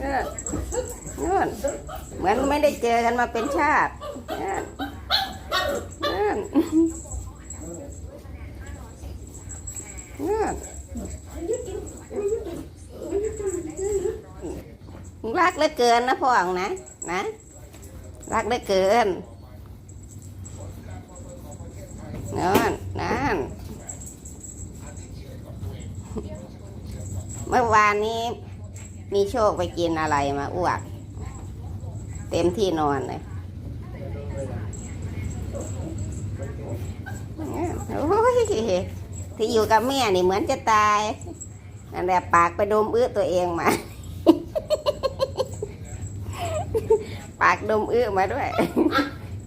เนี่ยนู่นเหมือนไม่ได้เจอกันมาเป็นชาตินี่นยเนี่ย รักเหลือเกินนะพ่องนะนะ รักเหลือเกินนั่นนั่นเมื่อวานนี้มีโชคไปกินอะไรมาอ้วก เต็มที่นอนเลยโอ้ยที่อยู่กับแม่นี่เหมือนจะตายนั่นแหละปากไปดมอื้อตัวเองมา ปากดมอื้อมาด้วย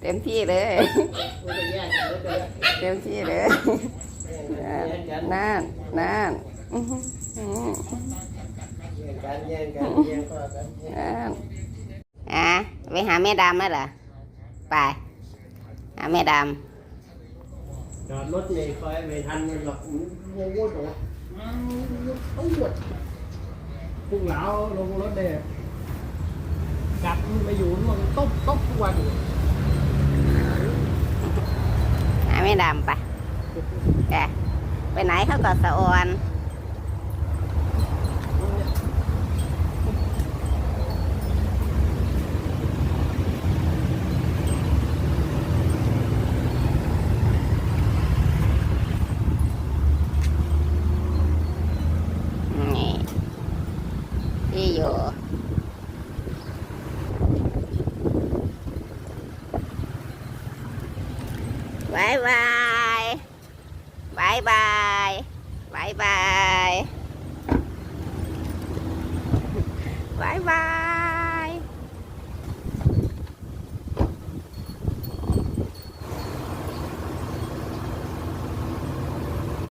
เต็มที่เลย เต็มที่เลยนั่นนั่นอื้อหืออื้อหือกันแย่งกันแย่งก็กันแย่งอะไปหาแม่ดำแล้วเหรอไป หาแม่ดจอดรถนี่คอยไม่ทันมันหรอกมันวุ่นหรอกต้องหวดพวกเราลงรถเนี่ย กลับมาอยู่นู่นต้มต้มทุกวันอยู่ำหาแม่ดำไปแกไปไหนเขาก็สะออนนี่ที่อยู่ บายบายบายบายบายบายบายบาย